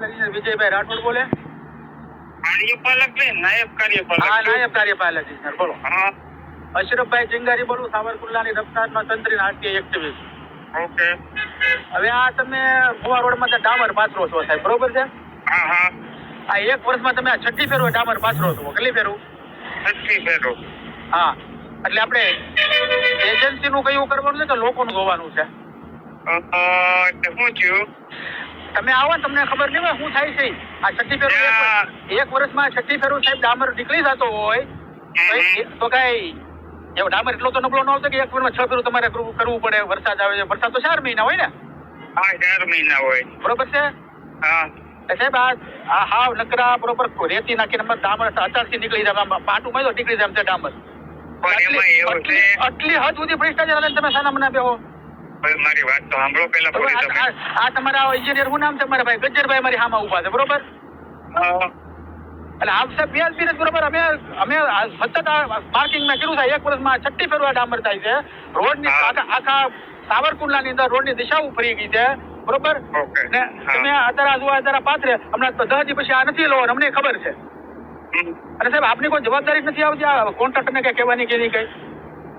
વિજયભાઈ રાઠોડ બોલે? કાર્યપાલક ને નાયબ કાર્યપાલક હા નાયબ કાર્યપાલક સર બોલો. અશરફભાઈ ચિંગારી બોલું સાવરકુંડલાની રફતારમાં તંત્રી નાટ્ય એક્ટિવિસ્ટ ઓકે. હવે આ તમે ગોવા રોડમાં ડામર પાથરો છો સાહેબ બરોબર છે? હા હા. આ એક વર્ષમાં તમે આ છઠ્ઠી ફેરો ડામર પાથરો છો કેટલી ફેરવું છઠ્ઠી ફેરો. હા. એટલે આપણે એજન્સીનું કયું કરવાનું છે કે લોકોનું જોવાનું છે? તમે આવો તમને ખબર નહીં હોય શું થાય છે. આ છઠ્ઠી ફેરું એક વર્ષ- એક વર્ષમાં છઠ્ઠી ફેરું સાહેબ ડામર નીકળી જતો હોય તો કઈ એવો ડામર એટલો તો નબળો ન આવતો કે એક વર્ષમાં છ ફેરું તમારે કરવું પડે. વરસાદ આવે છે. વરસાદ તો ચાર મહિના હોય ને. હા ચાર મહિના હોય. બરોબર છે? હા. સાહેબ આ હાવ નકરા બરોબર રેતી નાખીને અમારે ડામર અચારથી નીકળી જાય. આમ પાટું મળ્યો નીકળી જાય ડામર. આટલી હદ સુધી ભ્રષ્ટાચાર તમે સાના મના બેહો મારી વાત તો સાંભળો પેલા પૂરી તમે આ- તમારા એન્જિનિયર શું નામ છે? મારા ભાઈ ગજ્જરભાઈ મારી હામાં ઊભા છે બરોબર? એટલે આપ સાહેબ બે દિવસ બરોબર? અમે અમે સતત પાર્કિંગમાં કર્યું થાય એક વર્ષમાં છઠ્ઠી ફેરવા ડામર થાય છે. રોડની હા. આખા સાવરકુંડલાની અંદર રોડની દિશા ફરી ગઈ છે બરોબર? ને તમે અત્યારે આ જોવા અત્યારે પાથરે હમણાં દસ પછી આ નથી લેવાનું અમને ખબર છે. અને સાહેબ આપની કોઈ જવાબદારી નથી આવતી આ કોન્ટ્રાક્ટરને કઈ કહેવાની કે નહીં કઈ?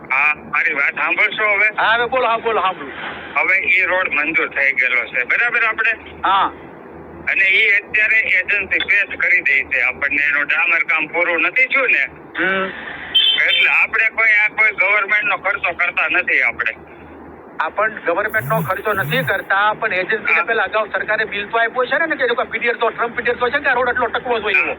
હા મારી વાત સાંભળશો હવે? હા હવે બોલો હા બોલો સાંભળું. હવે એ રોડ મંજૂર થઈ ગયેલો છે. બરાબર આપણે? હા. અને એ અત્યારે એજન્સી પેશ કરી દે છે આપણને. એનું ડામર કામ પૂરું નથી થયું ને. એટલે આપણે કોઈ આ કોઈ ગવર્મેન્ટ નો ખર્ચો કરતા નથી આપણે. આ ગવર્મેન્ટનો ખર્ચો નથી કરતા, પણ એજન્સીને પેલા અગાઉ સરકારે બિલ તો આપ્યો છે ને કે પીડીએર તો ટ્રમ્પ પીડીએર તો છે કે રોડ એટલો ટકવો જોઈએ?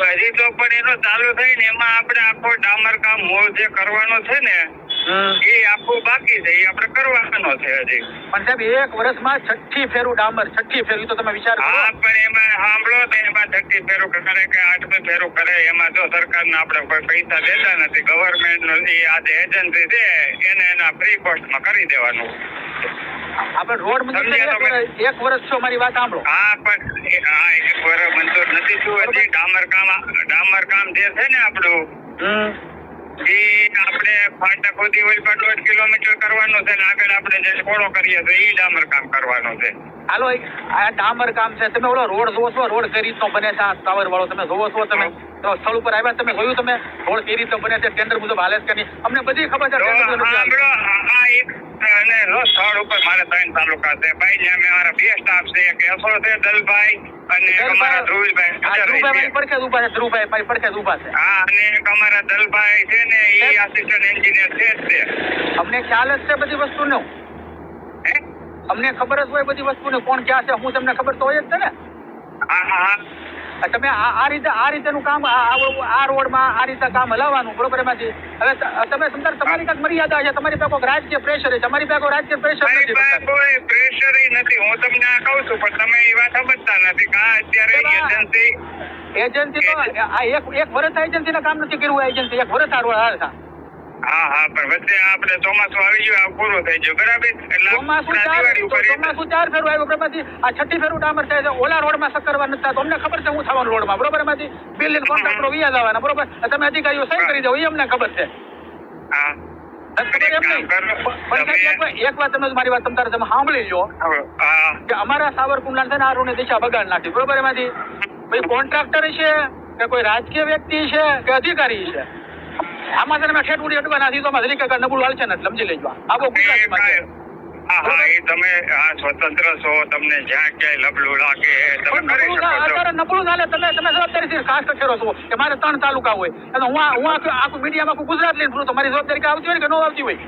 હજી તો પણ એનો ચાલુ થઈ ને, એમાં આપણે આખો ડામર કામ મોર જે કરવાનો છે ને એ આખું બાકી છે એ આપણે કરવાનો છે હજી. પણ સાહેબ એક વર્ષમાં છઠ્ઠી ફેરું ડામર છઠ્ઠી ફેરું તો તમે વિચાર હા પણ એમાં સાંભળો તો એમાં છઠ્ઠી ફેરું કરે કે આઠમી ફેરું કરે એમાં જો સરકારને આપણે કોઈ પૈસા દેતા નથી ગવર્મેન્ટ નો જે આ જે એજન્સી છે એને એના ફ્રી કોસ્ટમાં કરી દેવાનું. આપણે રોડ મંજૂર? એક વર્ષ છો મારી વાત સાંભળો. હા પણ હા એક વર્ષ મંજૂર નથી શું હજી. ડામર કામ ડામર કામ જે છે ને આપણું એ આપણે હોય દોઢ કિલોમીટર કરવાનું છે આગળ આપણે જે ખોળો કરીએ તો એ ડામર કામ કરવાનું છે. હાલો આ ડામર કામ છે. તમે ઓલો રોડ જોવો છો રોડ કઈ રીતનો બને છે? આ ટાવર વાળો તમે જોવો છો તમે? તો સ્થળ ઉપર આવ્યા તમે જોયું તમે? રોડ કઈ રીતનો બને છે? ટેન્ડર મુજબ હાલે છે નહીં? અમને બધી ખબર છે. આ એક અને સ્થળ ઉપર મારે ત્રણ તાલુકા છે. ભાઈ જ્યાં મારા બે સ્ટાફ છે. એક એસો છે દલભાઈ અને અમારા ધ્રુવભાઈ પડખે જ છે ધ્રુવભાઈ પડખે છે. હા અને અમારા દલભાઈ છે ને એ આસિસ્ટન્ટ એન્જિનિયર છે જ તે અમને ખ્યાલ જ છે બધી વસ્તુનો. નો અમને ખબર જ હોય બધી વસ્તુને કોણ ક્યાં છે હું તમને ખબર તો હોય જ છે ને. હા હા. તમે આ રીતે આ રીતેનું કામ આ રોડમાં આ રીતે કામ હલાવવાનું બરોબર એમાંથી હવે તમે સમજાર તમારી કાંઈક મર્યાદા છે તમારી પાસે કોઈક રાજકીય પ્રેશર છે તમારી પાસે કોઈ રાજકીય પ્રેશર નથી કોઈ પ્રેશર નથી હું તમને આ કહું છું પણ તમે એ વાત સમજતા નથી કે અત્યારે એજન્સી એજન્સી તો આ એક એક વર્ષ એજન્સીને કામ નથી કર્યું એજન્સી એક વર્ષ આ રોડ હાલ હા હા પણ વચ્ચે આપણે ચોમાસું આવી ગયું આ પૂરું થઈ ગયું બરાબર? એટલે ચોમાસું ચાર દિવાળી ઉપર એ- ચોમાસું ચાર ફેરું આવ્યું બરાબરથી આ છઠ્ઠી ફેરું ડામર થાય છે ઓલા રોડમાં સક્કરવા નથી થતું. ખબર છે હું થવાનું રોડમાં બરોબર એમાંથી? બિલ્ડિંગ કોન્ટ્રાક્ટરો વિયા જવાના બરોબર? તમે અધિકારીઓ સહી કરી દો એ અમને ખબર છે. હા. એમ નહીં. કામ કરો. પણ સાહેબ, એક વાર- તમે મારી વાત તમારે તમે સાંભળી લો કે અમારા સાવરકુંડલા છે ને આ રોડ દિશા બગાડ નાખી બરોબર એમાંથી? કોઈ કોન્ટ્રાક્ટર છે કે કોઈ રાજકીય વ્યક્તિ છે કે અધિકારી છે? આમાં તમે ઠેઠ ઉડી અટવા તો આમાં જરીક નબળું હાલશે ને સમજી લેજો. આ ગુજરાતીમાં હા હા એ તમે આ સ્વતંત્ર છો તમને જ્યાં ક્યાંય લબલું લાગે તમે કરી શકો છો. અત્યારે નબળું ચાલે તમે તમે જવાબદારી ખાસ ખેરો છો. કે મારે ત્રણ તાલુકા હોય. અને હું આખું મીડિયામાં ગુજરાત લઈને ફરું તો મારી જવાબદારી આવતી હોય કે ન આવતી હોય?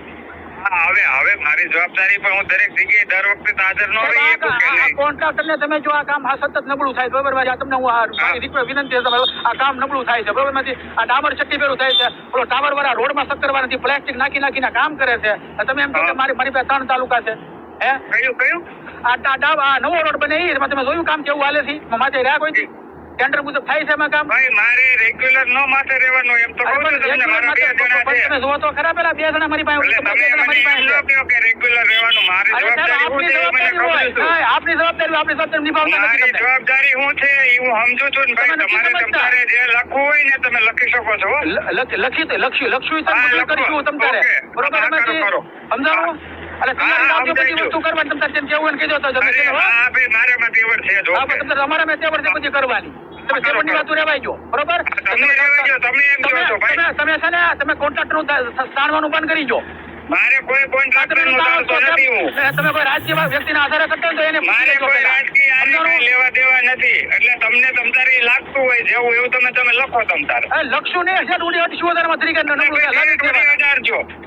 હવે હવે મારી જવાબદારી પણ હું દરેક જગ્યાએ દર વખતે હાજર ન રહી શકું કે નહીં? તમે જો આ કામ સતત નબળું થાય બરોબર? આ તમને હું આ વિનંતી છે તમારે આ કામ નબળું થાય છે બરોબર? માંથી આ ડામર ચટ્ટી પેલું થાય છે પેલો ટાવર વાળા રોડમાં સક્કરવા નથી પ્લાસ્ટિક નાખી નાખીને કામ કરે છે તમે એમ કહો કે મારી મારી પાસે ત્રણ તાલુકા છે હે? કયું કયું? આ ડાબ આ નવો રોડ બને એમાં તમે જોયું કામ કેવું હાલે છે? માથે રહ્યા કોઈ ટેન્ડર મુજબ થાય છે એમાં કામ? ભાઈ મારે રેગ્યુલર નો માટે રહેવાનું એમ તો કહું તમને મારા બે જણા છે. તમે જો તો ખરા પેલા બે જણા મારી પાસે એટલે તમે મારી પાસે કે રેગ્યુલર રહેવાનું મારી જવાબદારી હું છે મને ખબર છે. આપની જવાબદારી આપની જવાબદારી નિભાવતા નથી મારી. જવાબદારી હું છે એ હું સમજુ છું ને ભાઈ તમારે તમારે જે લખવું હોય ને તમે લખી શકો છો લખી લખ્યું લખ્યું તમે. કરીશું તમ તારે. બરોબર. સમજાણું? એટલે તમારી બધી વસ્તુ કરવાની? તમ કેવું કહી તો તમે અરે મારે માં તેવડ છે તમારા મેં તે વર્ષે બધી કરવાની. તમે સેવનની કરો. રહેવાય જો બરોબર તમે તમે. તમે તમે છે ને તમે કોન્ટ્રાક્ટરનું નું તાણવાનું બંધ કરી જો મારે કોઈ નથી હું. તમે કોઈ રાજકીય વ્યક્તિના આધારે કરતા તો એને મારે કોઈ રાજકીય આને લેવા દેવા નથી. એટલે તમને તમતારે લાગતું હોય જેવું એવું તમે તમે લખો તમતારે. લખશું નહીં હજાર ઉડી અઢીસો હજારમાં તરીકે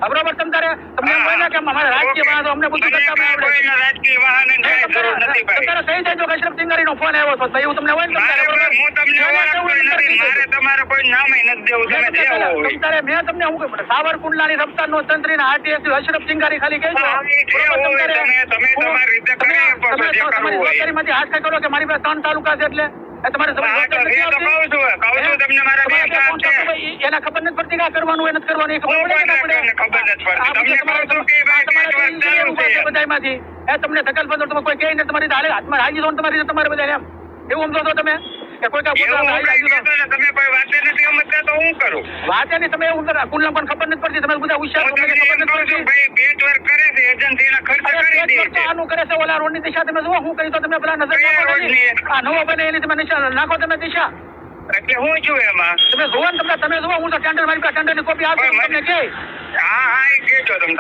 બરોબર તમતારે તમને એમ હોય ને કે અમારે રાજકીય વાહન અમને બધું કરતા રાજકીય વાહન જરૂર નથી તમારે સહી કહી દેજો કે સિંગારી નો ફોન આવ્યો હતો તો એવું તમને હોય ને હું તમને મારે તમારે કોઈ નામ નથી દેવું. તમે જે હોય મેં તમને હું સાવરકુંડલાની રફતારનો તંત્રીના તંત્રી અશરફ સિંગારી ખાલી કહેજો સિંગારી ખાલી આપો છો. હાથ કરો કે મારી પાસે ત્રણ તાલુકા છે એટલે? તમારે કહું કહું એને ખબર નથી પડતી કે કરવાનું એ નથી કરવાનું એ ખબર હું પડે કે ના કોન્ટ્રાક્ટરને પડે? ખબર નથી પડતી. આ તમને સકલ કહું છું કે ભાઈ આ તમારે બે જે દિવસ ચાલુ ઊભા છે. છે. બધાયમાંથી. એ તમને ધકલ પંદર તમે કોઈ કહે ને તમારી હાથમાં હાજી દો તમારી તમારે બધા એમ. એવું સમજો છો તમે? કે કોઈ કાંઈ એવું બોલવા હું રાજી કઈ દો. કહેતો ને તમે કોઈ વાતે નથી સમજતા તો હું કરું? વાત એની તમે એવું કરો કુલના પણ ખબર નથી પડતી તમે બધા હોશિયાર હું છો, તમને મને એમ ખબર નથી ભાઈ પેચ વર્ક કરે છે એજન્સીના ખર્ચ કરી દે છે. આનું કરે છે ઓલા રોડની દિશા તમે જુઓ હું કહી તો તમે પેલા નજર નાખો આ નવો બને એની તમે નિશાન નાખો તમે દિશા. એટલે હું છું એમાં. તમે જુઓ ને તમને તમે જુઓ હું તો ટેન્ડર મારી પાસે ટેન્ડરની કોપી આપી મને- કે. હા હા એ તમને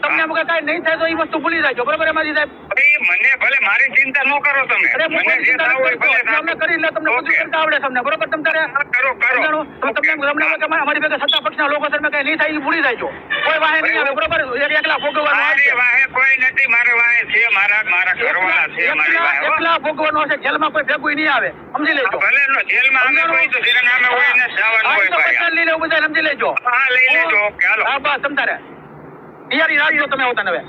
તમને કાંઈ નહીં થાય તો એ વસ્તુ ભૂલી જાય બરોબર એમાં સાહેબ? ભાઈ મને ભલે મારી ચિંતા ન કરો તમે. અરે હું મને કોઈ જે ચિંતા ભલે કરતો. તમને કરી લે તમને બધું કરતા આવડે તમને. બરોબર? તમે કરો કરો. તો તમને તમને અમારી ભેગા સત્તા પક્ષના લોકો તમે કઈ નહીં થાય એ ભૂલી જાય છો કોઈ વાહે નહીં આવે બરોબર? એક એકલા ભોગવવાનું મારી વાહે કોઈ નથી મારે વાહે છે મારા મારા ઘરવાળા છે મારી વાહે એકલા ભોગવવાનું છે. જેલમાં કોઈ ભેગું નહીં આવે. સમજી લેજો. ભલે નો જેલમાં અમે કોઈ તો જેના નામે હોય ને સાવન હોય ભાઈ લઈ લેવું બધા સમજી લેજો. હા લઈ લેજો. ઓકે હાલો. હા બસ તમ તારે. તૈયારી રાખજો તમે આવતા હવે.